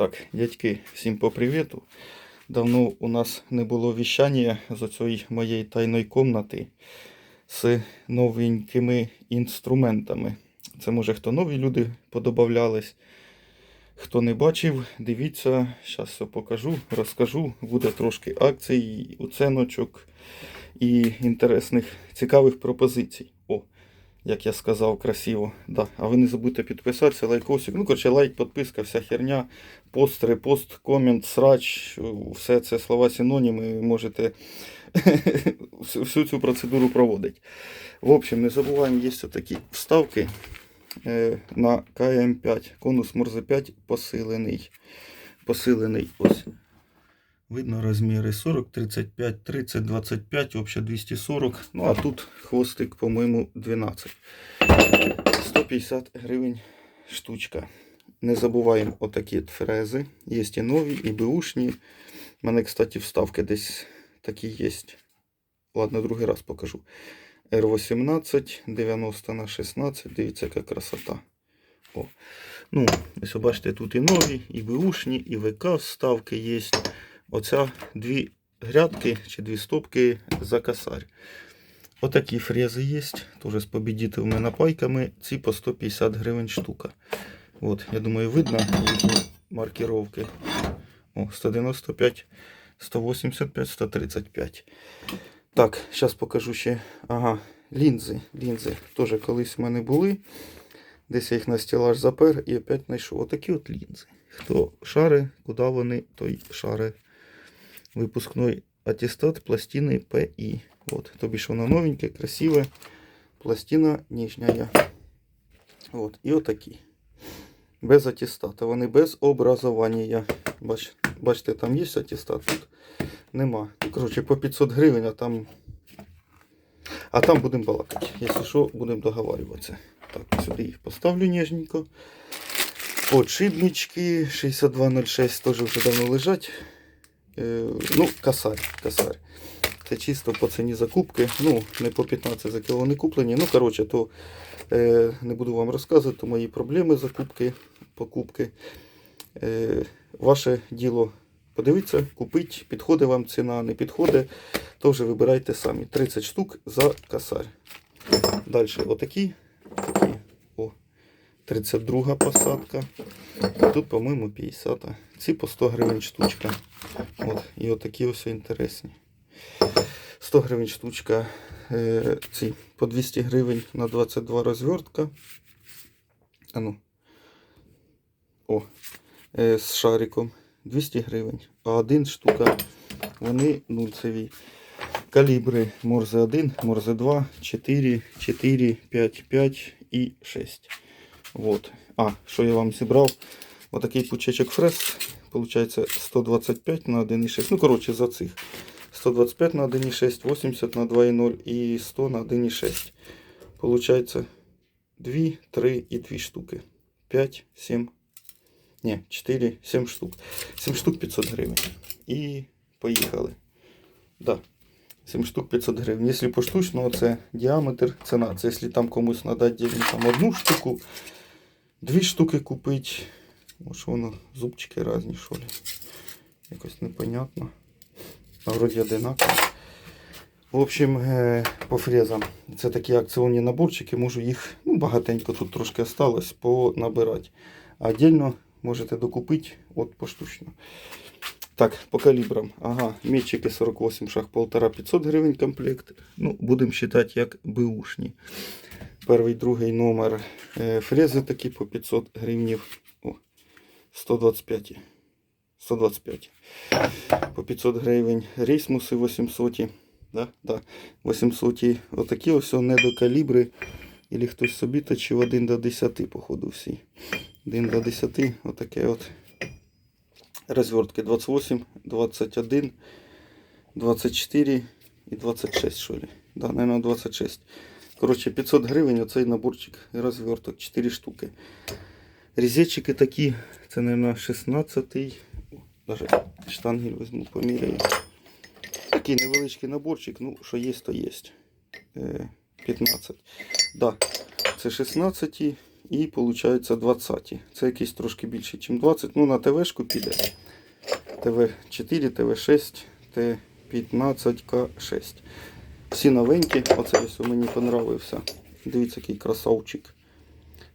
Так, дядьки, всім по привіту. Давно у нас не було віщання з оцієї моєї тайної кімнати з новенькими інструментами. Це може хто нові люди подобавлялись. Хто не бачив, дивіться, зараз все покажу, розкажу. Буде трошки акцій, оценочок і інтересних, цікавих пропозицій. Як я сказав, красиво. Да. А ви не забудьте підписатися, лайкосик. Ну, коротше, лайк, підписка, вся херня, пост, репост, комент, срач, все це слова синоніми, можете всю всю цю процедуру проводити. В общем, не забуваємо, є такі вставки е, на КМ5. Конус Морзе 5 посилений. Посилений ось. Видно розміри 40, 35, 30, 25, взагалі 240. Ну а тут хвостик, по-моєму, 12. 150 гривень штучка. Не забуваємо отакі от фрези. Є і нові, і беушні. У мене, кстати, вставки десь такі є. Ладно, другий раз покажу. R18, 90 на 16. Дивіться, яка красота. О. Ну, ось бачите, тут і нові, і беушні, і ВК вставки є. Оця дві грядки чи дві стопки за косарь. Отакі фрези є. Теж з побідітельними напайками. Ці по 150 гривень штука. От, я думаю, видно їхні маркировки. О, 195, 185, 135. Так, зараз покажу ще. Ага, лінзи. Лінзи теж колись в мене були. Десь я їх на стелаж запер і опять знайшов. Отакі от лінзи. Хто шари, куди вони, той шари. Випускной аттестат пластини ПІ. От, тобі ж воно новеньке, красиве. Пластина нижняя. От, і отакі. Без аттестата. Вони без образування. Бач, бачите, там є аттестат, тут нема. Ну, коротше, по 500 гривень, а там. А там будемо балакати. Якщо що, будемо договарюватися. Так, сюди їх поставлю ніжненько. Подшипнички 6206 теж вже давно лежать. Е, ну, косарь, косарь. Це чисто по ціні закупки. Ну, не по 15 за кіло не куплені. Ну, коротше, то е, не буду вам розказувати то мої проблеми закупки, покупки. Е, ваше діло подивіться, купить, підходить вам ціна, не підходить, то вже вибирайте самі. 30 штук за косарь. Далі отакі. Такі. О, 32 посадка. Тут, по-моєму, 50. Ці по 100 гривень штучка. От, і отакі ось інтересні. 100 гривень штучка. Е, ці по 200 гривень на 22 розвертка. А ну. О, е, з шариком 200 гривень. А один штука, вони нульцеві. Калібри Морзе 1, Морзе 2, 4, 4, 5, 5 і 6. Вот. А, що я вам зібрав? Отакий пучечок фрез. Получається 125 на 1,6. Ну, коротше, за цих. 125 на 1,6, 80 на 2,0 і 100 на 1,6. Получається 2, 3 і 2 штуки. 5, 7. Ні, 4, 7 штук. 7 штук 500 гривень. І поїхали. Да. 7 штук 500 гривень. Якщо поштучно, це діаметр, ціна. Це якщо там комусь надати там одну штуку, Дві штуки купити. що воно зубчики різні, що ли. Якось непонятно. А вроді одинаково. В общем, е, по фрезам. Це такі акціонні наборчики, можу їх, ну, багатенько тут трошки осталось, понабирати. А отдельно можете докупити от поштучно. Так, по калібрам. Ага, метчики 48 шаг, 1,5-500 гривень комплект. Ну, будемо вважати як беушні. Перший, другий номер. Е, Фрези такі по 500 гривнів. О, 125. 125. По 500 гривень. Рейсмуси 800. Да? Да. 800. Отакі ось недокалібри. Ілі хтось собі точив 1 до 10, походу, всі. 1 до 10. Отаке от. Розвертки 28, 21, 24 і 26, що ли. Да, наверное, 26. Коротше, 500 гривень оцей наборчик розверток, 4 штуки. Різетчики такі, це, наверное, 16-й. Даже штангель візьму, поміряю. Такий невеличкий наборчик, ну, що є, то є. Е, 15. Да, це 16 і виходить 20. Це якийсь трошки більше, ніж 20. Ну, на ТВшку піде. ТВ4, ТВ6, Т15К6. Всі новенькі. Оце ось мені понравився. Дивіться, який красавчик.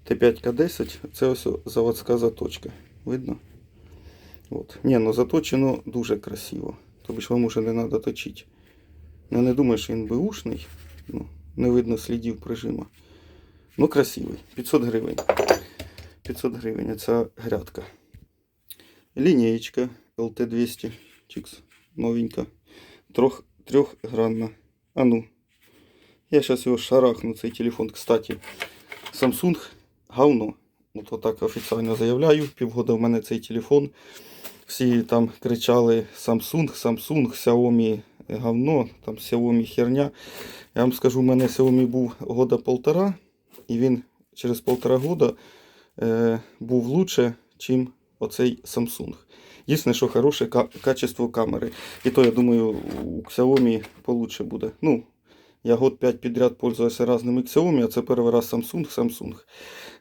Т5К10. Це ось заводська заточка. Видно? От. Ні, ну заточено дуже красиво. Тобі ж вам уже не треба точити. Я не думаю, що він беушний. Ну, не видно слідів прижима. Ну, красивий. 500 гривень. 500 гривень. Ця грядка. Лінеєчка LT200 Chix. Новенька. Трох, трьохгранна. А ну. Я зараз його шарахну, цей телефон. Кстати, Samsung говно. От отак офіційно заявляю. Півгода в мене цей телефон. Всі там кричали Samsung, Samsung, Xiaomi говно, там Xiaomi херня. Я вам скажу, у мене Xiaomi був года полтора, і він через полтора года е, був лучше, чим оцей Samsung. Єдине, що хороше ка- качество камери. І то, я думаю, у Xiaomi получше буде. Ну, я год 5 підряд пользуюся різними Xiaomi, а це перший раз Samsung, Samsung.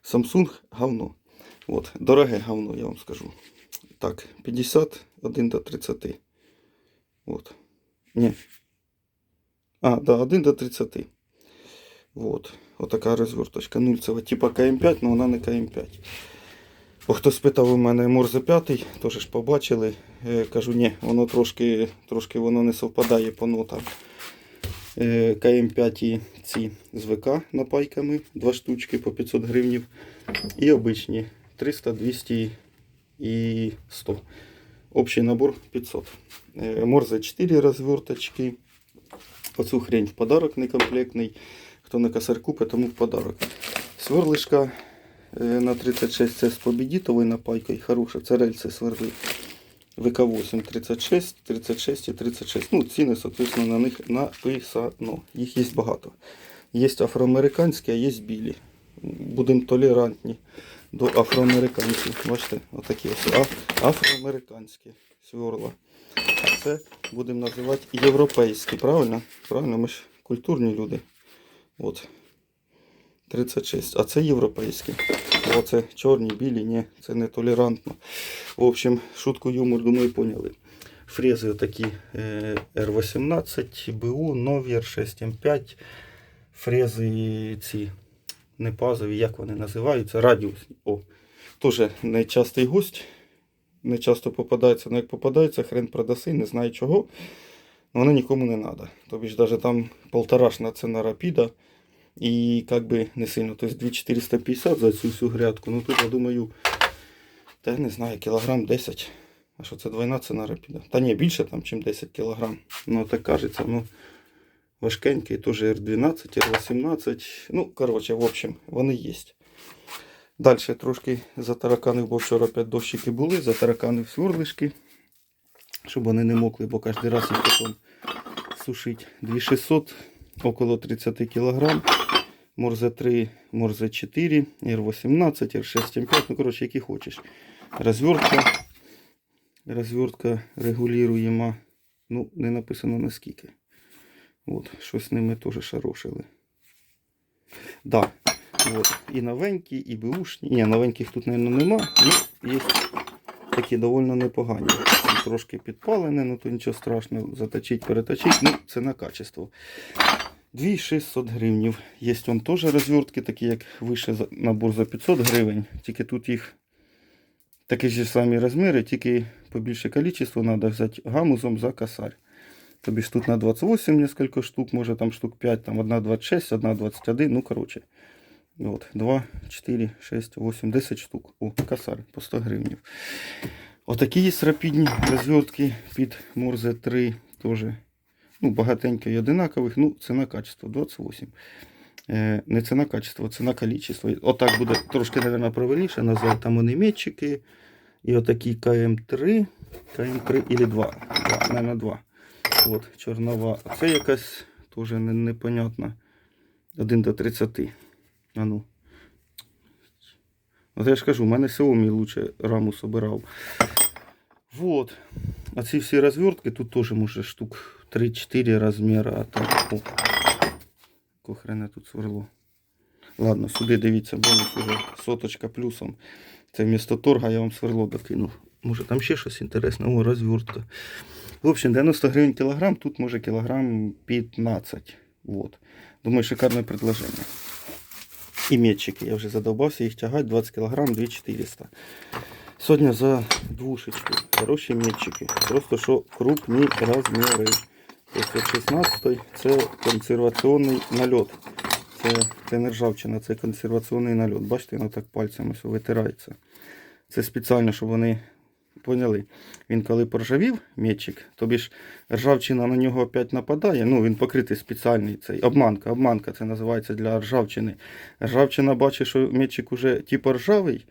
Samsung говно. От, дороге говно, я вам скажу. Так, 51 до 30. Вот. Ні. А, да, 1 до 30. Вот. Отака розверточка. Нульцева. Типа КМ5, але вона не КМ5. Бо хто спитав у мене Морзе 5, теж ж побачили. Е, кажу, ні, воно трошки, трошки воно не совпадає по нотам. Е, КМ5 ці з ВК напайками, два штучки по 500 гривнів. І обичні 300, 200 і 100. Общий набор 500. Е, Морзе 4 розверточки. Оцю хрень в подарок некомплектний. Хто на косарь купить, тому в подарок. Сверлишка е, на 36 це з побідітовою напайкою. Хороша. Це рельси сверли. ВК8 36, 36 і 36. Ну, ціни, соответственно, на них написано. Їх є багато. Є афроамериканські, а є білі. Будемо толерантні до афроамериканців. Бачите, отакі ось афроамериканські сверла. А це будемо називати європейські, правильно? Правильно, ми ж культурні люди. От. 36. А це європейські. Оце чорні, білі, ні, це не толерантно. В общем, шутку юмор, думаю, поняли. Фрези отакі е, R18, БУ, Новір 6М5. Фрези ці не пазові, як вони називаються, радіусні. О, теж нечастий гость. Не часто попадається, але як попадається, хрен продаси, не знаю чого. Но нікому не треба. Тобі ж навіть там полторашна ціна рапіда. І як би не сильно. Тобто 2450 за цю всю грядку. Ну тут я думаю, та не знаю, кілограм 10. А що це двойна ціна рапіда? Та ні, більше там, ніж 10 кілограм. Ну так кажеться, ну важкенький, теж R12, R18. Ну, коротше, в общем, вони є. Далі трошки затараканив, бо вчора опять дощики були, затараканив сверлишки, щоб вони не мокли, бо кожен раз їх потім сушить. 2600, около 30 кг. Морзе 3, Морзе 4, R18, R6, M5, ну коротше, які хочеш. Розвертка. Розвертка регулюємо. Ну, не написано наскільки. От, щось з ними теж шарошили. Да. От. І новенькі, і беушні. Ні, новеньких тут, мабуть, нема. Ну, є такі доволі непогані. Трошки підпалене, ну то нічого страшного. Заточить, переточить. Ну, це на качество. 2600 гривнів. Є он теж розвертки, такі як вище набор за 500 гривень. Тільки тут їх такі ж самі розміри, тільки побільше кількість треба взяти гамузом за косарь. Тобі ж тут на 28 несколько штук, може там штук 5, там одна 26, одна 21, ну коротше. От, 2, 4, 6, 8, 10 штук. О, косарь по 100 гривнів. Отакі є рапідні розвертки під Морзе 3 теж. Ну, багатенько і одинакових. Ну, ціна качество 28. Е, не ціна качество, ціна количество. Отак буде трошки, мабуть, правильніше назвати. Там вони. І отакі КМ3. КМ3 или 2. 2 наверное, 2. От, чорнова. Це якась теж непонятна. 1 до 30. А ну. От я ж кажу, у мене Xiaomi лучше раму собирав. Вот. А ці всі розвертки тут теж може штук 3-4 розміри. А так. О. Якого тут сверло. Ладно, сюди дивіться, бонус уже соточка плюсом. Це вмісто торга я вам сверло докинув. Може там ще щось інтересне, о, розвертка. В общем, 90 гривень кілограм, тут може кілограм 15. Вот. Думаю, шикарне предложення. І метчики, я вже задовбався їх тягати, 20 кг, 2400. Сьогодні за двушечку. Хороші метчики. Просто що крупні розміри. Тобто 16 це консерваційний нальот. Це, це не ржавчина, це консерваційний нальот. Бачите, воно так пальцями витирається. Це спеціально, щоб вони поняли. Він коли поржавів метчик, тобі ж ржавчина на нього опять нападає. Ну, він покритий спеціальний цей. Обманка, обманка це називається для ржавчини. Ржавчина бачить, що метчик уже типу ржавий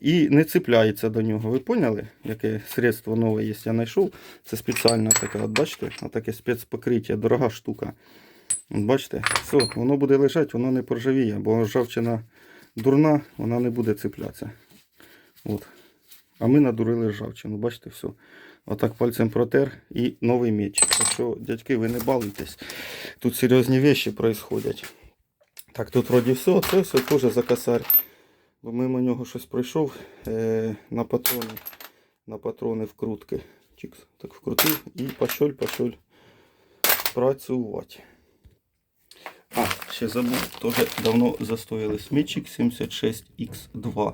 і не цепляється до нього. Ви поняли, яке средство нове є? Я знайшов. Це спеціальна така, от бачите, таке спецпокриття, дорога штука. От бачите, все, воно буде лежати, воно не поржавіє, бо ржавчина дурна, вона не буде цеплятися. От. А ми надурили ржавчину, бачите, все. Отак пальцем протер і новий меч. Так що, дядьки, ви не балуйтесь. Тут серйозні речі происходять. Так, тут вроді все, це все теж за косарь. Бо мимо нього щось пройшов е, на патрони. На патрони вкрутки. Чикс, так вкрутив і пошоль, пошоль працювати. А, ще забув, теж давно застояли смітчик 76X2.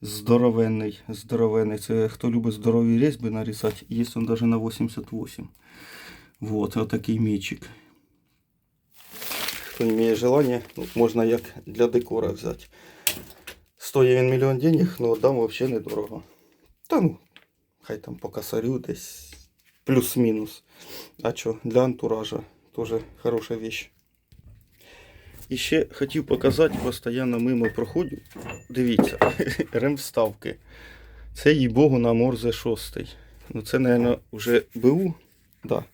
Здоровенний, здоровенний. Це хто любить здорові різьби нарізати, є він навіть на 88. Вот, отакий мічик. Хто не має желання, ну, можна як для декора взяти. Стоїть він мільйон денег, але дам взагалі недорого. Та ну, хай там по косарю десь плюс-мінус. А що, для антуража теж хороша вещь. І ще хотів показати, постійно мимо проходжу. Дивіться, ремвставки. Це, їй Богу, на Морзе 6. Ну це, мабуть, вже БУ. Да.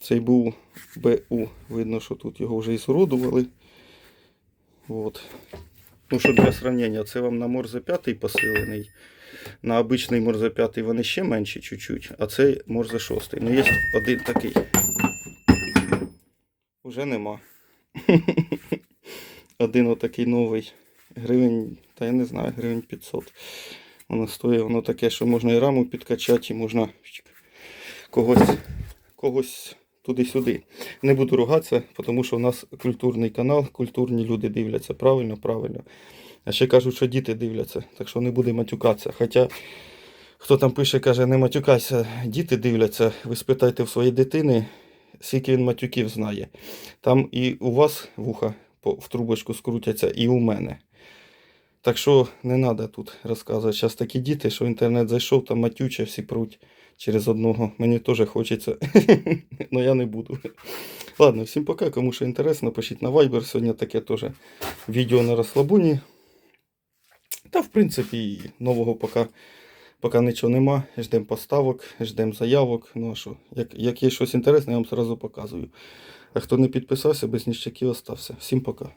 Цей був БУ. Видно, що тут його вже і зродували. От. Ну, що для сравнення, це вам на Морзе 5 посилений. На обичний Морзе 5 вони ще менші чуть-чуть, а цей Морзе 6. Ну, є один такий. Уже нема. Один отакий новий. Гривень, та я не знаю, гривень 500. Воно стоїть, воно таке, що можна і раму підкачати, і можна когось, когось туди-сюди. Не буду ругатися, тому що у нас культурний канал, культурні люди дивляться. Правильно, правильно. А ще кажуть, що діти дивляться, так що не буде матюкатися. Хоча хто там пише, каже, не матюкайся, діти дивляться, ви спитайте в своєї дитини, скільки він матюків знає. Там і у вас вуха в трубочку скрутяться, і у мене. Так що не треба тут розказувати. Зараз такі діти, що в інтернет зайшов, там матюче всі пруть через одного. Мені теж хочеться, але я не буду. Ладно, всім пока. Кому що інтересно, пишіть на Viber. Сьогодні таке теж відео на розслабоні. Та, в принципі, нового поки, поки нічого нема. Ждемо поставок, ждемо заявок. Ну а що, як, як є щось інтересне, я вам одразу показую. А хто не підписався, без ніщаків остався. Всім пока.